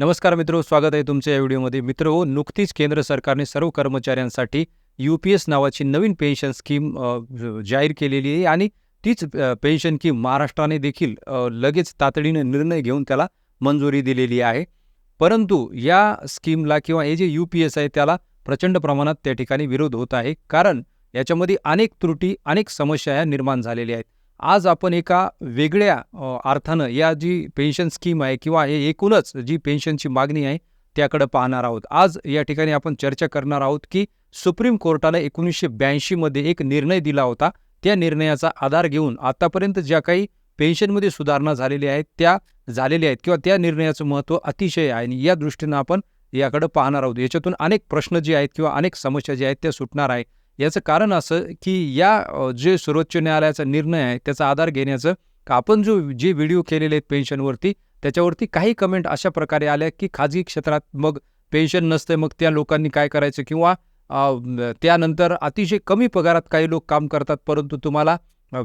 नमस्कार मित्र स्वागत आहे तुमच्या या व्हिडिओमध्ये. मित्र हो नुकतीच केंद्र सरकारने सर्व कर्मचाऱ्यांसाठी यू पी एस नावाची नवीन पेन्शन स्कीम जाहीर केलेली आहे आणि तीच पेन्शन स्कीम महाराष्ट्राने देखील लगेच तातडीनं निर्णय घेऊन त्याला मंजुरी दिलेली आहे. परंतु या स्कीमला किंवा हे जे यू पी एस आहे त्याला प्रचंड प्रमाणात त्या ठिकाणी विरोध होत आहे. कारण याच्यामध्ये अनेक त्रुटी अनेक समस्या या निर्माण झालेल्या आहेत. आज आपण एका वेगळ्या अर्थानं या जी पेन्शन स्कीम आहे किंवा हे एकूणच जी पेन्शनची मागणी आहे त्याकडे पाहणार आहोत. आज या ठिकाणी आपण चर्चा करणार आहोत की सुप्रीम कोर्टाने एकोणीसशे ब्याऐंशीमध्ये एक निर्णय दिला होता. त्या निर्णयाचा आधार घेऊन आतापर्यंत ज्या काही पेन्शनमध्ये सुधारणा झालेल्या आहेत त्या झालेल्या आहेत किंवा त्या निर्णयाचं महत्त्व अतिशय आहे आणि या दृष्टीनं आपण याकडे पाहणार आहोत. याच्यातून अनेक प्रश्न जे आहेत किंवा अनेक समस्या ज्या आहेत त्या सुटणार आहे. याचं कारण असं की या जे सर्वोच्च न्यायालयाचा निर्णय आहे त्याचा आधार घेण्याचं का आपण जो जे व्हिडिओ केलेले आहेत पेन्शनवरती त्याच्यावरती काही कमेंट अशा प्रकारे आल्या की खाजगी क्षेत्रात मग पेन्शन नसते मग त्या लोकांनी काय करायचं किंवा त्यानंतर अतिशय कमी पगारात काही लोक काम करतात परंतु तुम्हाला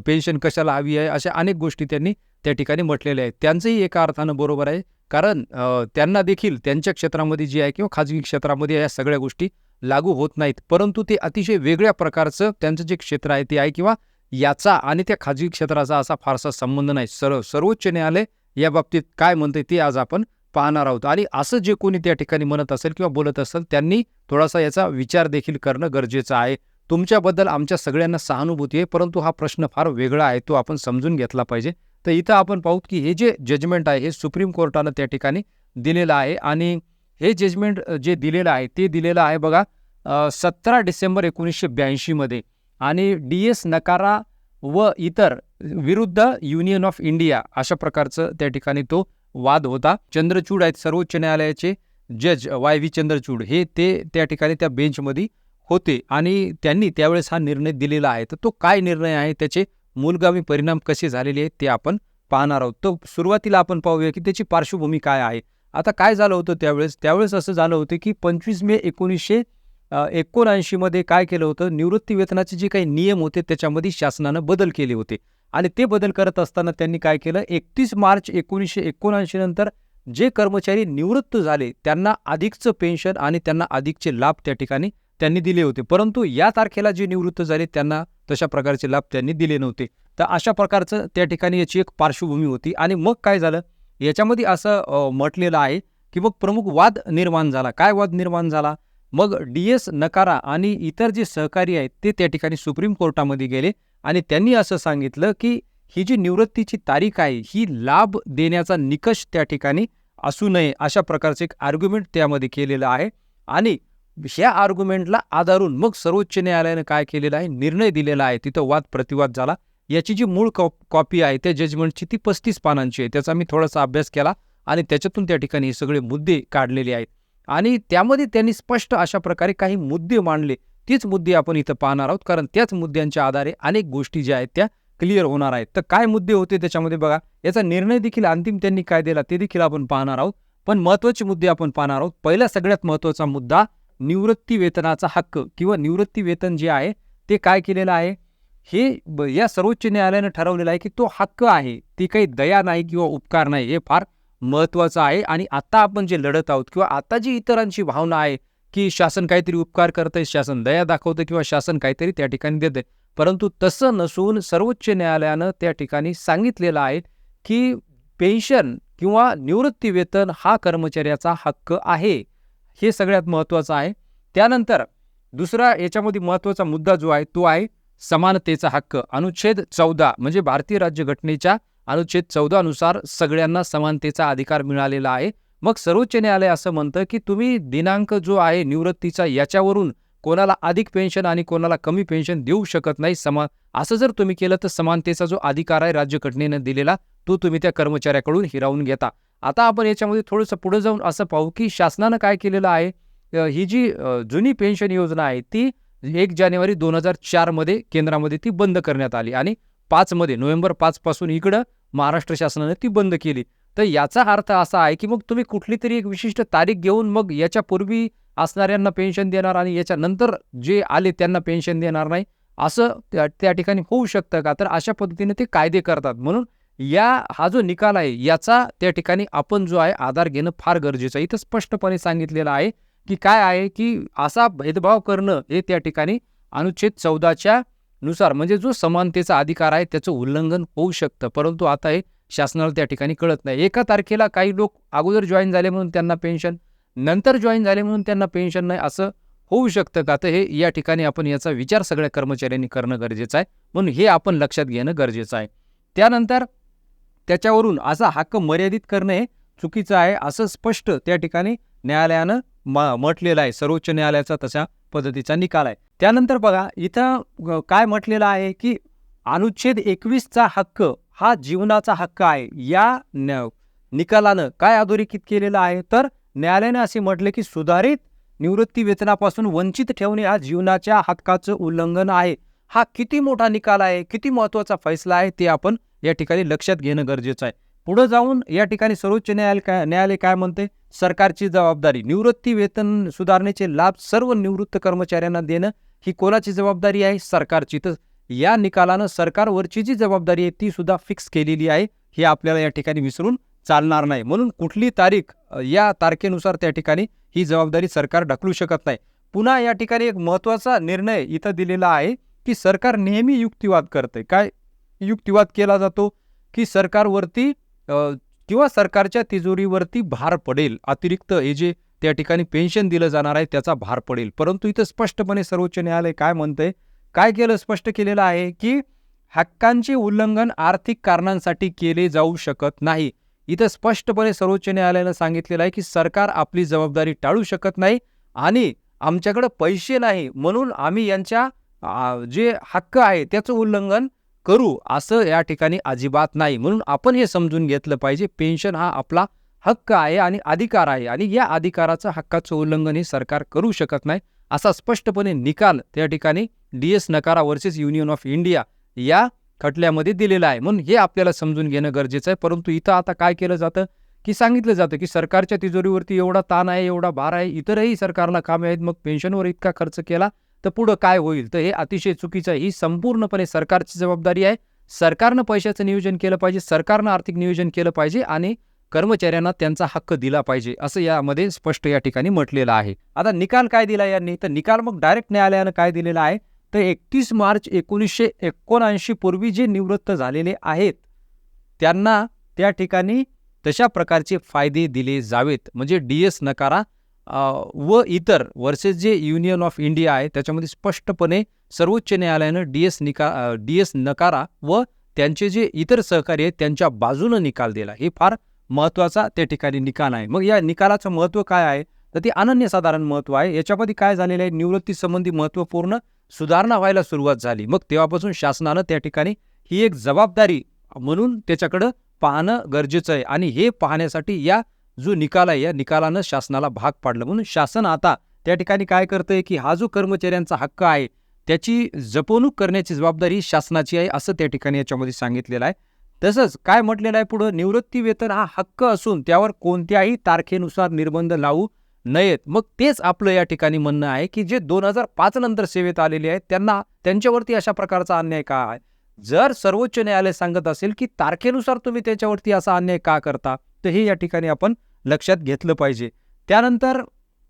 पेन्शन कशाला हवी आहे अशा अनेक गोष्टी त्यांनी त्या ठिकाणी म्हटलेल्या आहेत. त्यांचंही एका अर्थानं बरोबर आहे. कारण त्यांना देखील त्यांच्या क्षेत्रामध्ये जे आहे किंवा खाजगी क्षेत्रामध्ये या सगळ्या गोष्टी लागू होत नाहीत. परंतु ते अतिशय वेगळ्या प्रकारचं त्यांचं जे क्षेत्र आहे ते आहे किंवा याचा आणि त्या खाजगी क्षेत्राचा असा फारसा संबंध नाही. सर्व सर्वोच्च न्यायालय या बाबतीत काय म्हणते ते आज आपण पाहणार आहोत. आणि असं जे कोणी त्या ठिकाणी म्हणत असेल किंवा बोलत असेल त्यांनी थोडासा याचा विचार देखील करणं गरजेचं आहे. तुमच्याबद्दल आमच्या सगळ्यांना सहानुभूती आहे परंतु हा प्रश्न फार वेगळा आहे तो आपण समजून घेतला पाहिजे. तर इथं आपण पाहू की हे जे जजमेंट आहे हे सुप्रीम कोर्टानं त्या ठिकाणी दिलेलं आहे. आणि हे जजमेंट जे दिलेलं आहे ते दिलेलं आहे बघा सतरा डिसेंबर एकोणीसशे ब्याऐंशीमध्ये आणि डी एस नकारा व इतर विरुद्ध युनियन ऑफ इंडिया अशा प्रकारचं त्या ठिकाणी तो वाद होता. चंद्रचूड आहेत सर्वोच्च न्यायालयाचे जज वाय व्ही चंद्रचूड हे ते त्या ठिकाणी त्या बेंचमध्ये होते. आणि त्यांनी त्यावेळेस हा निर्णय दिलेला आहे. तर तो काय निर्णय आहे? त्याचे मूलगामी परिणाम कसे झालेले आहेत ते आपण पाहणार आहोत. तर सुरुवातीला आपण पाहूया की त्याची पार्श्वभूमी काय आहे. आता काय झालं होतं त्यावेळेस? त्यावेळेस असं झालं होतं की पंचवीस मे एकोणीसशे एकोणऐंशीमध्ये काय केलं होतं? निवृत्ती वेतनाचे जे काही नियम होते त्याच्यामध्ये शासनानं बदल केले होते. आणि ते बदल करत असताना त्यांनी काय केलं? एकतीस मार्च एकोणीसशे एकोणऐंशी नंतर जे कर्मचारी निवृत्त झाले त्यांना अधिकचं पेन्शन आणि त्यांना अधिकचे लाभ त्या ठिकाणी त्यांनी दिले होते. परंतु या तारखेला जे निवृत्त झाले त्यांना तशा प्रकारचे लाभ त्यांनी दिले नव्हते. तर अशा प्रकारचं त्या ठिकाणी याची एक पार्श्वभूमी होती. आणि मग काय झालं? याच्यामध्ये असं म्हटलेलं आहे की मग प्रमुख वाद निर्माण झाला. काय वाद निर्माण झाला? मग डी एस नकारा आणि इतर जे सहकारी आहेत ते त्या ठिकाणी सुप्रीम कोर्टामध्ये गेले आणि त्यांनी असं सांगितलं की ही जी निवृत्तीची तारीख आहे ही लाभ देण्याचा निकष त्या ठिकाणी असू नये अशा प्रकारचं एक आर्ग्युमेंट त्यामध्ये केलेलं आहे. आणि ह्या आर्ग्युमेंटला आधारून मग सर्वोच्च न्यायालयानं काय केलेलं आहे? निर्णय दिलेला आहे. तिथं वाद प्रतिवाद झाला. याची जी मूळ कॉप कॉपी आहे त्या जजमेंटची ती पस्तीस पानांची आहे. त्याचा मी थोडासा अभ्यास केला आणि त्याच्यातून त्या ठिकाणी हे सगळे मुद्दे काढलेले आहेत. आणि त्यामध्ये त्यांनी स्पष्ट अशा प्रकारे काही मुद्दे मांडले. तीच मुद्दे आपण इथं पाहणार आहोत. कारण त्याच मुद्द्यांच्या आधारे अनेक गोष्टी ज्या आहेत त्या क्लिअर होणार आहेत. तर काय मुद्दे होते त्याच्यामध्ये बघा. याचा निर्णय देखील अंतिम त्यांनी काय दिला ते देखील आपण पाहणार आहोत. पण महत्त्वाचे मुद्दे आपण पाहणार आहोत. पहिला सगळ्यात महत्त्वाचा मुद्दा निवृत्ती वेतनाचा हक्क किंवा निवृत्ती वेतन जे आहे ते काय केलेलं आहे? हे ब- या सर्वोच्च न्यायालयानं ठरवलेलं आहे की तो हक्क आहे ती काही दया नाही किंवा उपकार नाही हे फार महत्त्वाचं आहे. आणि आता आपण जे लढत आहोत किंवा आता जी इतरांची भावना आहे की शासन काहीतरी उपकार करतंय शासन दया दाखवतं किंवा शासन काहीतरी त्या ठिकाणी देतंय. परंतु तसं नसून सर्वोच्च न्यायालयानं त्या ठिकाणी सांगितलेलं आहे की पेन्शन किंवा निवृत्ती वेतन हा कर्मचाऱ्याचा हक्क आहे. हे सगळ्यात महत्त्वाचं आहे. त्यानंतर दुसरा याच्यामध्ये महत्त्वाचा मुद्दा जो आहे तो आहे समानतेचा हक्क. अनुच्छेद चौदा म्हणजे भारतीय राज्यघटनेच्या अनुच्छेद चौदानुसार सगळ्यांना समानतेचा अधिकार मिळालेला आहे. मग सर्वोच्च न्यायालय असं म्हणतं की तुम्ही दिनांक जो आहे निवृत्तीचा याच्यावरून कोणाला अधिक पेन्शन आणि कोणाला कमी पेन्शन देऊ शकत नाही समान असं जर तुम्ही केलं तर समानतेचा जो अधिकार आहे राज्यघटनेनं दिलेला तो तुम्ही त्या कर्मचाऱ्याकडून हिरावून घेता. आता आपण याच्यामध्ये थोडंसं पुढे जाऊन असं पाहू की शासनानं काय केलेलं आहे. ही जी जुनी पेन्शन योजना आहे ती म्हणजे एक जानेवारी दोन हजार चारमध्ये केंद्रामध्ये ती बंद करण्यात आली आणि पाचमध्ये नोव्हेंबर पाचपासून इकडं महाराष्ट्र शासनाने ती बंद केली. तर याचा अर्थ असा आहे की मग तुम्ही कुठली तरी एक विशिष्ट तारीख घेऊन मग याच्यापूर्वी असणाऱ्यांना पेन्शन देणार आणि याच्यानंतर जे आले त्यांना पेन्शन देणार नाही असं त्या ठिकाणी होऊ शकतं का? तर अशा पद्धतीने ते कायदे करतात. म्हणून या हा जो निकाल आहे याचा त्या ठिकाणी आपण जो आहे आधार घेणं फार गरजेचं आहे. इथं स्पष्टपणे सांगितलेलं आहे की काय आहे की असा भेदभाव करणं हे त्या ठिकाणी अनुच्छेद चौदाच्या नुसार म्हणजे जो समानतेचा अधिकार आहे त्याचं उल्लंघन होऊ शकतं. परंतु आता हे शासनाला त्या ठिकाणी कळत नाही. एका तारखेला काही लोक अगोदर जॉईन झाले म्हणून त्यांना पेन्शन नंतर जॉईन झाले म्हणून त्यांना पेन्शन नाही असं होऊ शकतं. का तर हे या ठिकाणी आपण याचा विचार सगळ्या कर्मचाऱ्यांनी करणं गरजेचं आहे. म्हणून हे आपण लक्षात घेणं गरजेचं आहे. त्यानंतर त्याच्यावरून असा हक्क मर्यादित करणे हे चुकीचं आहे असं स्पष्ट त्या ठिकाणी न्यायालयानं म म्हटलेलं आहे. सर्वोच्च न्यायालयाचा तशा पद्धतीचा निकाल आहे. त्यानंतर बघा इथं काय म्हटलेलं आहे की अनुच्छेद एकवीसचा हक्क हा जीवनाचा हक्क आहे. या निकालानं काय अधोरेखित केलेलं आहे? तर न्यायालयानं असे म्हटले की सुधारित निवृत्ती वेतनापासून वंचित ठेवणे हा जीवनाच्या हक्काचं उल्लंघन आहे. हा किती मोठा निकाल आहे? किती महत्त्वाचा फैसला आहे? ते आपण या ठिकाणी लक्षात घेणं गरजेचं आहे. पुढं जाऊन या ठिकाणी सर्वोच्च न्यायालय काय न्यायालय काय म्हणते? सरकारची जबाबदारी निवृत्ती वेतन सुधारणेचे लाभ सर्व निवृत्त कर्मचाऱ्यांना देणं ही कोणाची जबाबदारी आहे? सरकारची. तर या निकालानं सरकारवरची जी जबाबदारी आहे ती सुद्धा फिक्स केलेली आहे. हे आपल्याला या ठिकाणी विसरून चालणार नाही. म्हणून कुठली तारीख या तारखेनुसार त्या ठिकाणी ही जबाबदारी सरकार ढकलू शकत नाही. पुन्हा या ठिकाणी एक महत्त्वाचा निर्णय इथं दिलेला आहे की सरकार नेहमी युक्तिवाद करते. काय युक्तिवाद केला जातो? की सरकारवरती किंवा सरकारच्या तिजोरीवरती भार पडेल अतिरिक्त हे जे त्या ठिकाणी पेन्शन दिलं जाणार आहे त्याचा भार पडेल. परंतु इथं स्पष्टपणे सर्वोच्च न्यायालय काय म्हणतंय? काय केलं स्पष्ट केलेलं आहे की हक्कांचे उल्लंघन आर्थिक कारणांसाठी केले जाऊ शकत नाही. इथं स्पष्टपणे सर्वोच्च न्यायालयानं सांगितलेलं आहे की सरकार आपली जबाबदारी टाळू शकत नाही आणि आमच्याकडं पैसे नाही म्हणून आम्ही यांच्या जे हक्क आहे त्याचं उल्लंघन करू असं या ठिकाणी अजिबात नाही. म्हणून आपण हे समजून घेतलं पाहिजे पेन्शन हा आपला हक्क आहे आणि अधिकार आहे आणि या अधिकाराचं हक्काचं उल्लंघन हे सरकार करू शकत नाही असा स्पष्टपणे निकाल त्या ठिकाणी D S Nakara versus union of India या खटल्यामध्ये दिलेला आहे. म्हणून हे आपल्याला समजून घेणं गरजेचं आहे. परंतु इथं आता काय केलं जातं? की सांगितलं जातं की सरकारच्या तिजोरीवरती एवढा ताण आहे एवढा भार आहे इतरही सरकारला कामे आहेत मग पेन्शनवर इतका खर्च केला तर पुढं काय होईल? तर हे अतिशय चुकीचं आहे. ही संपूर्णपणे सरकारची जबाबदारी आहे. सरकारनं पैशाचं नियोजन केलं पाहिजे. सरकारनं आर्थिक नियोजन केलं पाहिजे आणि कर्मचाऱ्यांना त्यांचा हक्क दिला पाहिजे असं यामध्ये स्पष्ट या ठिकाणी म्हटलेलं आहे. आता निकाल काय दिला यांनी? तर निकाल मग डायरेक्ट न्यायालयानं काय दिलेला आहे? तर एकतीस मार्च एकोणीसशे एकोणऐंशी पूर्वी जे निवृत्त झालेले आहेत त्यांना त्या ठिकाणी तशा प्रकारचे फायदे दिले जावेत. म्हणजे डी एस नकारा व इतर वर्सेस जे युनियन ऑफ इंडिया आहे त्याच्यामध्ये स्पष्टपणे सर्वोच्च न्यायालयानं डी एस निका डी एस नकारा व त्यांचे जे इतर सहकारी आहेत त्यांच्या बाजूनं निकाल दिला. हे फार महत्त्वाचा त्या ठिकाणी निकाल आहे. मग या निकालाचं महत्त्व काय आहे? तर ते अनन्यसाधारण महत्त्व आहे. याच्यामध्ये काय झालेलं आहे? निवृत्तीसंबंधी महत्त्वपूर्ण सुधारणा व्हायला सुरुवात झाली. मग तेव्हापासून शासनानं त्या ठिकाणी ही एक जबाबदारी म्हणून त्याच्याकडं पाहणं गरजेचं आहे. आणि हे पाहण्यासाठी या जो निकाल आहे या निकालानं शासनाला भाग पाडलं. म्हणून शासन आता त्या ठिकाणी काय करतंय की हा जो कर्मचाऱ्यांचा हक्क आहे त्याची जपवणूक करण्याची जबाबदारी शासनाची आहे असं त्या ठिकाणी याच्यामध्ये सांगितलेलं आहे. तसंच काय म्हटलेलं आहे पुढं? निवृत्ती वेतन हा हक्क असून त्यावर कोणत्याही तारखेनुसार निर्बंध लावू नयेत. मग तेच आपलं या ठिकाणी म्हणणं आहे की जे दोन हजार पाच नंतर सेवेत आलेले आहेत त्यांना त्यांच्यावरती अशा प्रकारचा अन्याय का आहे? जर सर्वोच्च न्यायालय सांगत असेल की तारखेनुसार तुम्ही त्याच्यावरती असा अन्याय का करता? तर हे या ठिकाणी आपण लक्षात घेतलं पाहिजे. त्यानंतर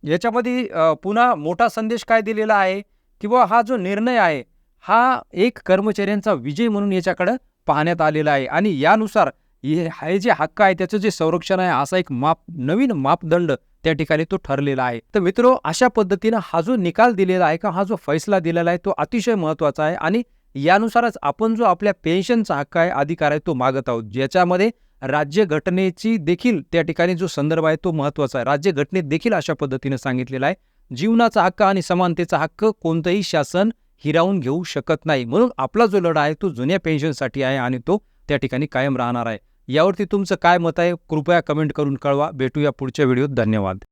याच्यामध्ये पुन्हा मोठा संदेश काय दिलेला आहे किंवा हा जो निर्णय आहे हा एक कर्मचाऱ्यांचा विजय म्हणून याच्याकडं पाहण्यात आलेला आहे. आणि यानुसार हे हे जे हक्क आहे त्याचं जे संरक्षण आहे असा एक माप नवीन मापदंड त्या ठिकाणी तो ठरलेला आहे. तर मित्रो अशा पद्धतीनं हा जो निकाल दिलेला आहे का हा जो फैसला दिलेला आहे तो अतिशय महत्त्वाचा आहे. आणि यानुसारच आपण जो आपल्या पेन्शनचा हक्क आहे अधिकार आहे तो मागत आहोत. ज्याच्यामध्ये राज्यघटनेची देखील त्या ठिकाणी जो संदर्भ आहे तो महत्त्वाचा आहे. राज्यघटनेत देखील अशा पद्धतीनं सांगितलेला आहे जीवनाचा हक्क आणि समानतेचा हक्क कोणतंही शासन हिरावून घेऊ शकत नाही. म्हणून आपला जो लढा आहे तो जुन्या पेन्शनसाठी आहे आणि तो त्या ठिकाणी कायम राहणार आहे. यावरती तुमचं काय मत आहे? कृपया कमेंट करून कळवा. भेटूया पुढच्या व्हिडिओत धन्यवाद.